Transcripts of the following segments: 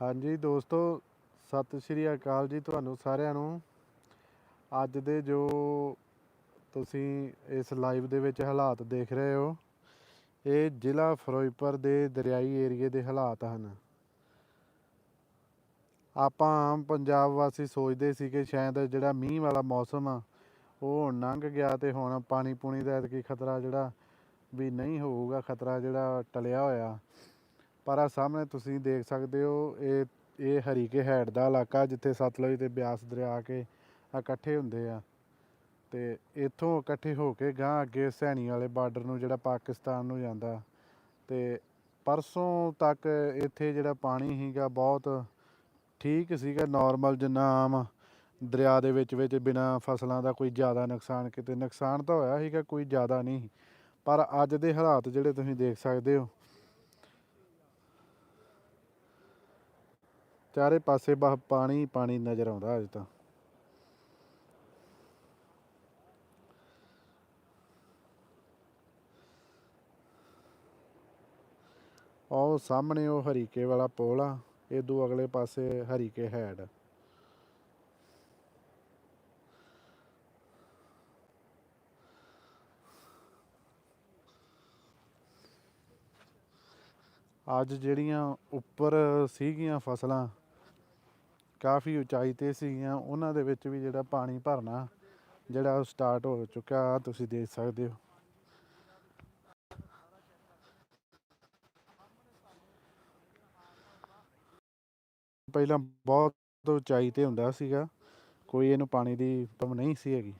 ਹਾਂਜੀ ਦੋਸਤੋ, ਸਤਿ ਸ਼੍ਰੀ ਅਕਾਲ ਜੀ ਤੁਹਾਨੂੰ ਸਾਰਿਆਂ ਨੂੰ। ਅੱਜ ਦੇ ਜੋ ਤੁਸੀਂ ਇਸ ਲਾਈਵ ਦੇ ਵਿੱਚ ਹਾਲਾਤ ਦੇਖ ਰਹੇ ਹੋ, ਇਹ ਜ਼ਿਲ੍ਹਾ ਫਿਰੋਜ਼ਪੁਰ ਦੇ ਦਰਿਆਈ ਏਰੀਏ ਦੇ ਹਾਲਾਤ ਹਨ। ਆਪਾਂ ਆਮ ਪੰਜਾਬ ਵਾਸੀ ਸੋਚਦੇ ਸੀ ਕਿ ਸ਼ਾਇਦ ਜਿਹੜਾ ਮੀਂਹ ਵਾਲਾ ਮੌਸਮ ਆ, ਉਹ ਲੰਘ ਗਿਆ ਤੇ ਹੁਣ ਪਾਣੀ ਪੂਣੀ ਦਾ ਐਤਕੀ ਖਤਰਾ ਜਿਹੜਾ ਵੀ ਨਹੀਂ ਹੋਊਗਾ, ਖਤਰਾ ਜਿਹੜਾ ਟਲਿਆ ਹੋਇਆ। ਪਰ ਆ ਸਾਹਮਣੇ ਤੁਸੀਂ ਦੇਖ ਸਕਦੇ ਹੋ, ਇਹ ਇਹ ਹਰੀਕੇ ਹੈਡ ਦਾ ਇਲਾਕਾ ਜਿੱਥੇ ਸਤਲੁਜ ਤੇ ਬਿਆਸ ਦਰਿਆ ਕੇ ਇਕੱਠੇ ਹੁੰਦੇ ਆ। ਤੇ ਇੱਥੋਂ ਇਕੱਠੇ ਹੋ ਕੇ ਗਾਂ ਅੱਗੇ ਸੈਣੀ ਵਾਲੇ ਬਾਰਡਰ ਨੂੰ ਜਿਹੜਾ ਪਾਕਿਸਤਾਨ ਨੂੰ ਜਾਂਦਾ। ਤੇ ਪਰਸੋਂ ਤੱਕ ਇੱਥੇ ਜਿਹੜਾ ਪਾਣੀ ਸੀਗਾ ਬਹੁਤ ਠੀਕ ਸੀਗਾ ਨਾਰਮਲ ਜਿੰਨਾ ਆਮ ਦਰਿਆ ਦੇ ਵਿੱਚ ਵਿੱਚ ਬਿਨਾ ਫਸਲਾਂ ਦਾ ਕੋਈ ਜ਼ਿਆਦਾ ਨੁਕਸਾਨ ਕਿਤੇ, ਨੁਕਸਾਨ ਤਾਂ ਹੋਇਆ ਸੀਗਾ, ਕੋਈ ਜ਼ਿਆਦਾ ਨਹੀਂ। ਪਰ ਅੱਜ ਦੇ ਹਾਲਾਤ ਜਿਹੜੇ ਤੁਸੀਂ ਦੇਖ ਸਕਦੇ ਹੋ ਚਾਰੇ ਪਾਸੇ ਬਸ ਪਾਣੀ ਪਾਣੀ ਨਜ਼ਰ ਆਉਂਦਾ ਅੱਜ ਤਾਂ। ਉਹ ਸਾਹਮਣੇ ਉਹ ਹਰੀਕੇ ਵਾਲਾ ਪੋਲ ਆ ਇਦੋਂ ਅਗਲੇ ਪਾਸੇ ਹਰੀਕੇ ਹੈਡ। ਅੱਜ ਜਿਹੜੀਆਂ ਉੱਪਰ ਸੀਗੀਆਂ ਫਸਲਾਂ ਕਾਫੀ ਉਚਾਈ ਤੇ ਸੀਗੀਆਂ, ਉਹਨਾਂ ਦੇ ਵਿੱਚ ਵੀ ਜਿਹੜਾ ਪਾਣੀ ਭਰਨਾ ਜਿਹੜਾ ਉਹ ਸਟਾਰਟ ਹੋ ਚੁੱਕਾ ਤੁਸੀਂ ਦੇਖ ਸਕਦੇ ਹੋ। ਪਹਿਲਾਂ ਬਹੁਤ ਉਚਾਈ ਤੇ ਹੁੰਦਾ ਸੀਗਾ, ਕੋਈ ਇਹਨੂੰ ਪਾਣੀ ਦੀ ਪ੍ਰੋਬਲਮ ਨਹੀਂ ਸੀ ਹੈਗੀ।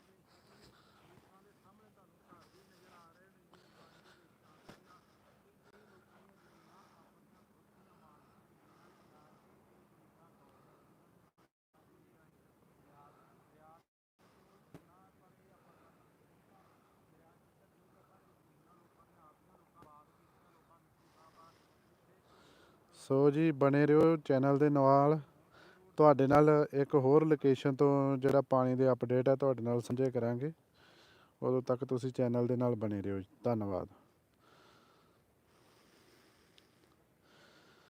ਸੋ ਜੀ, ਬਣੇ ਰਹੋ ਚੈਨਲ ਦੇ ਨਾਲ। ਤੁਹਾਡੇ ਨਾਲ ਇੱਕ ਹੋਰ ਲੋਕੇਸ਼ਨ ਤੋਂ ਜਿਹੜਾ ਪਾਣੀ ਦੇ ਅਪਡੇਟ ਹੈ ਤੁਹਾਡੇ ਨਾਲ ਸਾਂਝੇ ਕਰਾਂਗੇ। ਉਦੋਂ ਤੱਕ ਤੁਸੀਂ ਚੈਨਲ ਦੇ ਨਾਲ ਬਣੇ ਰਹੋ ਜੀ। ਧੰਨਵਾਦ।